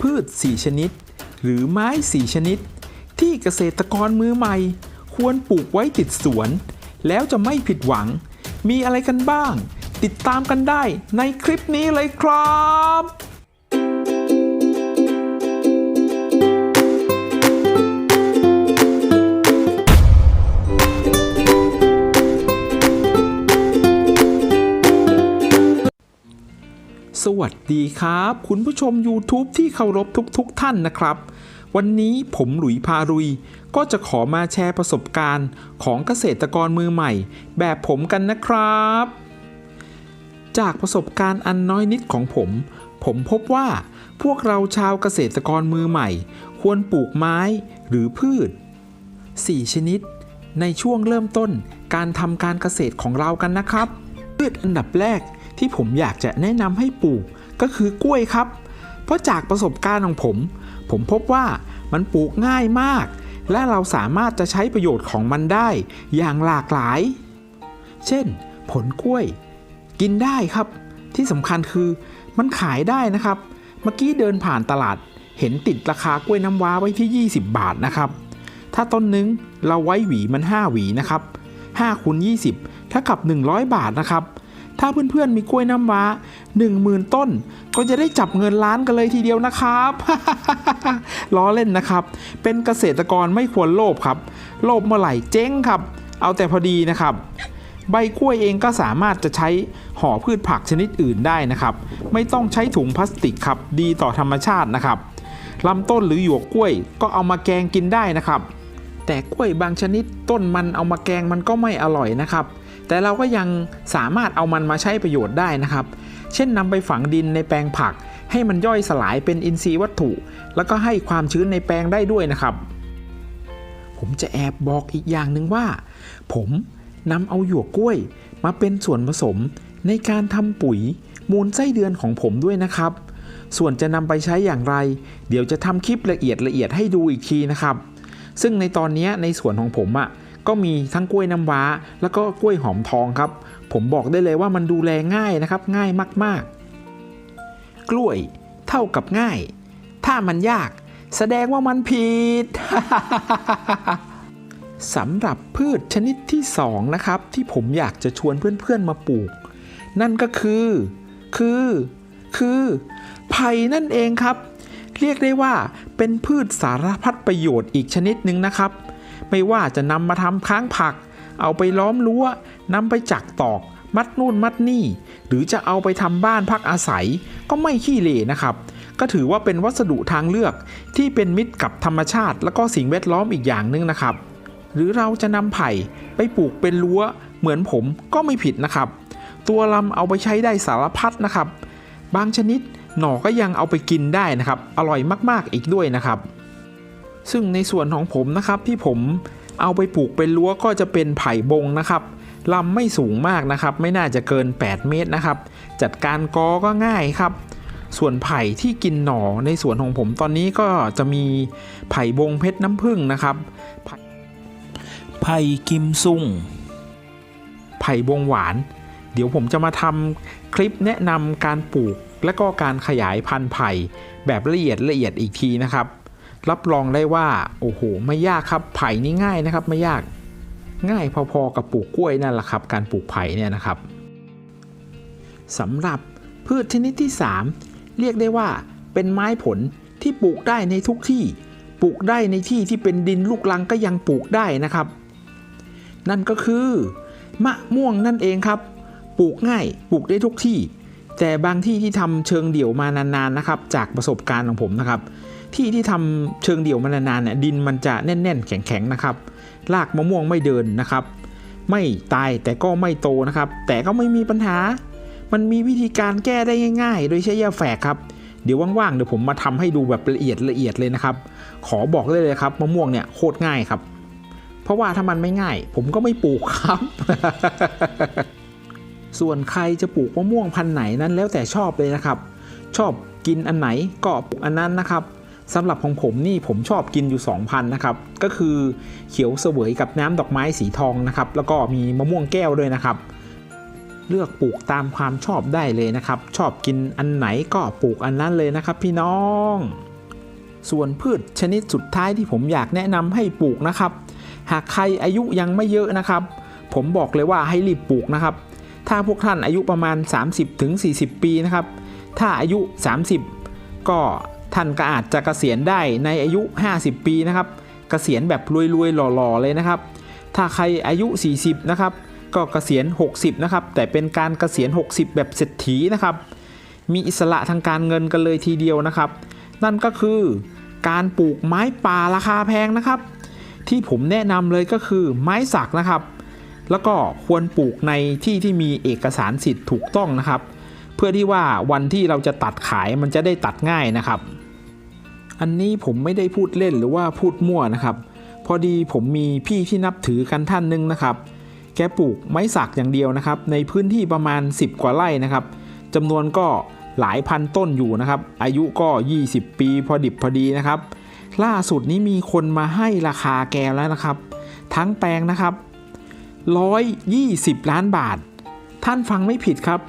พืช 4 ชนิด หรือไม้ 4 ชนิด ที่เกษตรกรมือใหม่ ควรปลูกไว้ติดสวน แล้วจะไม่ผิดหวัง มีอะไรกันบ้าง ติดตามกันได้ในคลิปนี้เลยครับ วัสดีครับ คุณผู้ชม YouTube ที่เคารพทุกๆทท่านนะครับ วันนี้ผมหลุยพารุย ก็จะขอมาแชร์ประสบการณ์ของเกษตรกรมือใหม่ แบบผมกันนะครับ จากประสบการณ์อันน้อยนิดของผม ผมพบว่าพวกเราชาวเกษตรกรมือใหม่ ควรปลูกไม้หรือพืช 4 ชนิด ในช่วงเริ่มต้นการทำการเกษตรของเรากันนะครับ พืชอันดับแรก ที่ผมอยากจะแนะนำให้ปลูกก็คือกล้วยครับ เพราะจากประสบการณ์ของผม ผมพบว่ามันปลูกง่ายมาก และเราสามารถจะใช้ประโยชน์ของมันได้อย่างหลากหลาย เช่น ผลกล้วย กินได้ครับ ที่สำคัญคือมันขายได้นะครับ เมื่อกี้เดินผ่านตลาดเห็นติดราคากล้วยน้ำว้าไว้ที่ 20 บาทนะครับ ถ้าต้นนึงเราไว้หวีมัน 5 หวีนะครับ5คูณ20เท่ากับ 100 บาทนะครับ ถ้าเพื่อนๆมีกล้วยน้ำว้า 10,000 ต้น ก็จะได้จับเงินล้านกันเลยทีเดียวนะครับ ล้อเล่นนะครับ เป็นเกษตรกรไม่ควรโลภครับ โลภเมื่อไหร่เจ๊งครับ เอาแต่พอดีนะครับ ใบกล้วยเองก็สามารถจะใช้ห่อพืชผักชนิดอื่นได้นะครับ ไม่ต้องใช้ถุงพลาสติกครับ ดีต่อธรรมชาตินะครับลำต้นหรือหยวกกล้วยก็เอามาแกงกินได้นะครับ แต่กล้วยบางชนิดต้นมันเอามาแกงมันก็ไม่อร่อยนะครับ แต่เราก็ยังสามารถเอามันมาใช้ประโยชน์ได้นะครับ เช่นนำไปฝังดินในแปลงผัก ให้มันย่อยสลายเป็นอินทรีย์วัตถุ แล้วก็ให้ความชื้นในแปลงได้ด้วยนะครับ ผมจะแอบบอกอีกอย่างหนึ่งว่า ผมนำเอาหยวกกล้วยมาเป็นส่วนผสมในการทำปุ๋ยมูลไส้เดือนของผมด้วยนะครับ ส่วนจะนำไปใช้อย่างไร เดี๋ยวจะทำคลิปละเอียดละเอียดให้ดูอีกทีนะครับ ซึ่งในตอนนี้ในสวนของผมอะ่ะ ก็มีทั้งกล้วยน้ำว้า แล้วก็กล้วยหอมทองครับ ผมบอกได้เลยว่ามันดูแลง่ายนะครับ ง่ายมากๆ กล้วยเท่ากับง่าย ถ้ามันยาก แสดงว่ามันผิดสำหรับพืชชนิดที่สองนะครับ ที่ผมอยากจะชวนเพื่อนๆมาปลูก นั่นก็คือ คือ คือไผ่นั่นเองครับ เรียกได้ว่าเป็นพืชสารพัดประโยชน์อีกชนิดหนึ่งนะครับ ไม่ว่าจะนำมาทำค้างผัก เอาไปล้อมรั้วนำไปจักตอก มัดนู่นมัดนี่ หรือจะเอาไปทำบ้านพักอาศัย ก็ไม่ขี้เหร่นะครับ ก็ถือว่าเป็นวัสดุทางเลือกที่เป็นมิตรกับธรรมชาติ และก็สิ่งแวดล้อมอีกอย่างหนึงนะครับ หรือเราจะนำไผ่ไปปลูกเป็นรั้วเหมือนผมก็ไม่ผิดนะครับ ตัวลำเอาไปใช้ได้สารพัดนะครับ บางชนิดหน่อก็ยังเอาไปกินได้นะครับ อร่อยมากๆอีกด้วยนะครับ ซึ่งในส่วนของผมนะครับที่ผมเอาไปปลูกเป็นรั้วก็จะเป็นไผ่บงนะครับลำไม่สูงมากนะครับ ไม่น่าจะเกิน 8 เมตรนะครับ จัดการกอก็ง่ายครับ ส่วนไผ่ที่กินหน่อในสวนของผมตอนนี้ก็จะมีไผ่บงเพชรน้ำผึ้งนะครับไผ่ไผ่กิมซุงไผ่บงหวาน เดี๋ยวผมจะมาทำคลิปแนะนำการปลูกและก็การขยายพันธุ์ไผ่แบบละเอียดละเอียดอีกทีนะครับ รับรองได้ว่าโอ้โหไม่ยากครับไผ่นี่ง่ายนะครับไม่ยากง่ายพอๆกับปลูกกล้วยนั่นแหละครับ การปลูกไผ่เนี่ยนะครับสำหรับพืชชนิดที่ 3 เรียกได้ว่าเป็นไม้ผลที่ปลูกได้ในทุกที่ ปลูกได้ในที่ที่เป็นดินลูกลังก็ยังปลูกได้นะครับ นั่นก็คือมะม่วงนั่นเองครับ ปลูกง่ายปลูกได้ทุกที่ แต่บางที่ที่ทำเชิงเดี่ยวมานานๆนะครับ จากประสบการณ์ของผมนะครับ ที่ที่ทำเชิงเดี่ยวมานานๆเนี่ยดินมันจะแน่น ๆ แข็งๆนะครับรากมะม่วงไม่เดินนะครับ ไม่ตายแต่ก็ไม่โตนะครับ แต่ก็ไม่มีปัญหา มันมีวิธีการแก้ได้ง่ายๆ โดยใช้ยาแฝกครับเดี๋ยวว่างๆเดี๋ยวผมมาทำให้ดูแบบละเอียดละเอียดเลยนะครับ ขอบอกเลยเลยครับมะม่วงเนี่ยโคตรง่ายครับ เพราะว่าถ้ามันไม่ง่าย ผมก็ไม่ปลูกครับ ส่วนใครจะปลูกมะม่วงพันธุ์ไหนนั้นแล้วแต่ชอบเลยนะครับ ชอบกินอันไหนก็ปลูกอันนั้นนะครับ สำหรับของผมนี่ผมชอบกินอยู่ 2,000นะครับก็คือเขียวเสวยกับน้ำดอกไม้สีทองนะครับแล้วก็มีมะม่วงแก้วด้วยนะครับเลือกปลูกตามความชอบได้เลยนะครับ ชอบกินอันไหนก็ปลูกอันนั้นเลยนะครับ พี่น้อง ส่วนพืชชนิดสุดท้ายที่ผมอยากแนะนำให้ปลูกนะครับ หากใครอายุยังไม่เยอะนะครับ ผมบอกเลยว่าให้รีบปลูกนะครับ ถ้าพวกท่านอายุประมาณ 30-40 ปีนะครับ ถ้าอายุ 30 ก็ ท่านก็อาจจะเกษียณได้ในอายุ 50 ปีนะครับเกษียณแบบรวยๆหล่อๆเลยนะครับ ถ้าใครอายุ 40 นะครับ ก็เกษียณ 60 นะครับ แต่เป็นการเกษียณ 60 แบบเศรษฐีนะครับ มีอิสระทางการเงินกันเลยทีเดียวนะครับ นั่นก็คือการปลูกไม้ป่าราคาแพงนะครับ ที่ผมแนะนำเลยก็คือไม้สักนะครับ แล้วก็ควรปลูกในที่ที่มีเอกสารสิทธิ์ถูกต้องนะครับ เพื่อที่ว่าวันที่เราจะตัดขายมันจะได้ตัดง่ายนะครับ อันนี้ผมไม่ได้พูดเล่นหรือว่าพูดมั่วนะครับ พอดีผมมีพี่ที่นับถือกันท่านหนึงนะครับ แกปลูกไม้สักอย่างเดียวนะครับ ในพื้นที่ประมาณ 10 กว่าไร่นะครับจำนวนก็หลายพันต้นอยู่นะครับ อายุก็ 20 ปีพอดิบพอดีนะครับ ล่าสุดนี้มีคนมาให้ราคาแกแล้วนะครับ ทั้งแปลงนะครับ 120 ล้านบาท ท่านฟังไม่ผิดครับ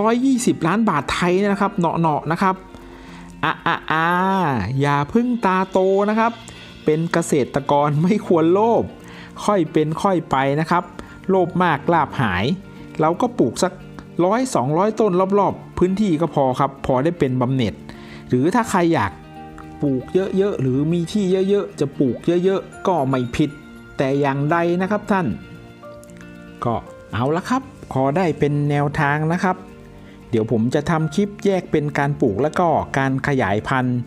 120 ล้านบาทไทยนะครับเนาะๆนะครับ อะอะอะอย่าพึ่งตาโตนะครับ เป็นเกษตรกรไม่ควรโลภค่อยเป็นค่อยไปนะครับ โลภมากลาบหาย เราก็ปลูกสักร้อยสองร้อยต้นรอบๆ พื้นที่ก็พอครับ พอได้เป็นบำเหน็จ หรือถ้าใครอยากปลูกเยอะๆ หรือมีที่เยอะๆ จะปลูกเยอะๆ ก็ไม่ผิด แต่อย่างใดนะครับท่าน ก็เอาละครับพอได้เป็นแนวทางนะครับ เดี๋ยวผมจะทำคลิปแยกเป็นการปลูกและก็การขยายพันธุ์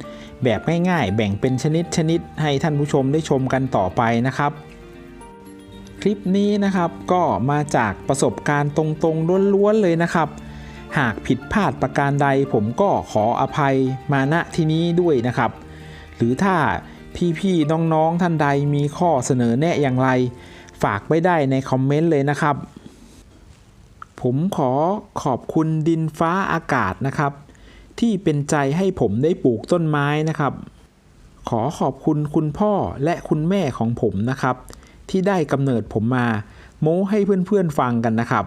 แบบง่ายๆ แบ่งเป็นชนิดชนิดให้ท่านผู้ชมได้ชมกันต่อไปนะครับ คลิปนี้นะครับก็มาจากประสบการณ์ตรงๆล้วนๆเลยนะครับ หากผิดพลาดประการใดผมก็ขออภัยมาณที่นี้ด้วยนะครับ หรือถ้าพี่ๆน้องๆท่านใดมีข้อเสนอแนะอย่างไร ฝากไว้ได้ในคอมเมนต์เลยนะครับ ผมขอขอบคุณดินฟ้าอากาศนะครับ ที่เป็นใจให้ผมได้ปลูกต้นไม้นะครับ ขอขอบคุณคุณพ่อและคุณแม่ของผมนะครับ ที่ได้กำเนิดผมมาโม้ให้เพื่อนๆฟังกันนะครับ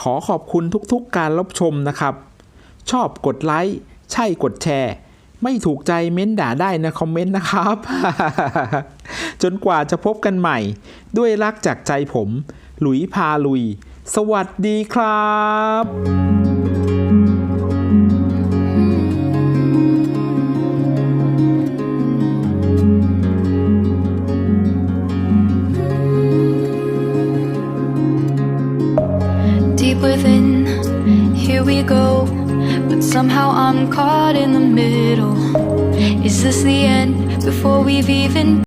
ขอขอบคุณทุกๆการรับชมนะครับ ชอบกดไลค์ใช่กดแชร์ ไม่ถูกใจเม้นด่าได้ในคอมเมนต์นะครับ จนกว่าจะพบกันใหม่ ด้วยรักจากใจผม หลุยพาลุย สวัสดีครับ